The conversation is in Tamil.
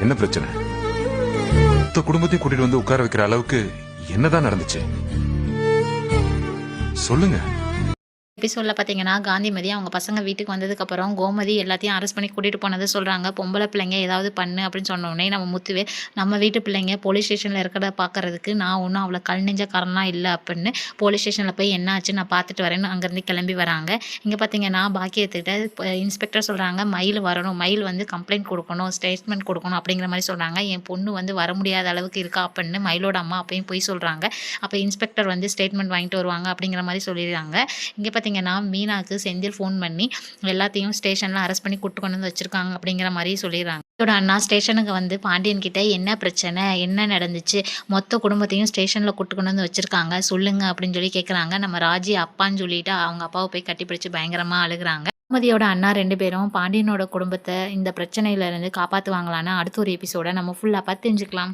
என்ன பிரச்சனை? மொத்த குடும்பத்தையும் கூட்டிட்டு வந்து உட்கார வைக்கிற அளவுக்கு என்னதான் நடந்துச்சு? சொல்லுங்க. எபிசோடில் பார்த்தீங்கன்னா காந்திமதி அவங்க பசங்க வீட்டுக்கு வந்ததுக்கப்புறம் கோமதி எல்லாத்தையும் அரெஸ்ட் பண்ணி கூட்டிகிட்டு போனது சொல்கிறாங்க பொம்பளை பிள்ளைங்க ஏதாவது பண்ணு அப்படின்னு சொன்ன உடனே நம்ம முத்துவே நம்ம வீட்டு பிள்ளைங்க போலீஸ் ஸ்டேஷனில் இருக்கிறத பார்க்கறதுக்கு நான் ஒன்றும் அவ்வளோ கல் நெஞ்சக்காரனா இல்லை அப்படின்னு போலீஸ் ஸ்டேஷனில் போய் என்ன ஆச்சு நான் பார்த்துட்டு வரேன்னு அங்கேருந்து கிளம்பி வராங்க. இங்கே பார்த்தீங்கன்னா பாக்கியத்துக்கிட்ட இன்ஸ்பெக்டர் சொல்கிறாங்க மயில் வரணும் மயில் வந்து கம்ப்ளைண்ட் கொடுக்கணும் ஸ்டேட்மெண்ட் கொடுக்கணும் அப்படிங்கிற மாதிரி சொல்கிறாங்க என் பொண்ணு வந்து வர முடியாத அளவுக்கு இருக்கா அப்படின்னு மயிலோட அம்மா அப்பையும் போய் சொல்கிறாங்க அப்போ இன்ஸ்பெக்டர் வந்து ஸ்டேட்மெண்ட் வாங்கிட்டு வருவாங்க அப்படிங்கிற மாதிரி சொல்லிடுறாங்க. இங்கே பார்த்தீங்கன்னா மீனாக்கு செந்தில் ஃபோன் பண்ணி எல்லாத்தையும் ஸ்டேஷனில் அரெஸ்ட் பண்ணி கூட்டு கொண்டு வந்து வச்சுருக்காங்க அப்படிங்கிற மாதிரி சொல்லிடுறாங்க. இதோட அண்ணா ஸ்டேஷனுக்கு வந்து பாண்டியன் கிட்ட என்ன பிரச்சனை என்ன நடந்துச்சு மொத்த குடும்பத்தையும் ஸ்டேஷனில் கூட்டு கொண்டு வந்து வச்சுருக்காங்க சொல்லுங்க அப்படின்னு சொல்லி கேட்குறாங்க நம்ம ராஜி அப்பான்னு சொல்லிட்டு அவங்க அப்பாவை போய் கட்டி பிடிச்சி பயங்கரமாக அழுகுறாங்க. சுமதியோட அண்ணா ரெண்டு பேரும் பாண்டியனோட குடும்பத்தை இந்த பிரச்சனையிலேருந்து காப்பாற்றுவாங்களான்னு அடுத்த ஒரு எபிசோட நம்ம ஃபுல்லாக பார்த்து தெரிஞ்சுக்கலாம்.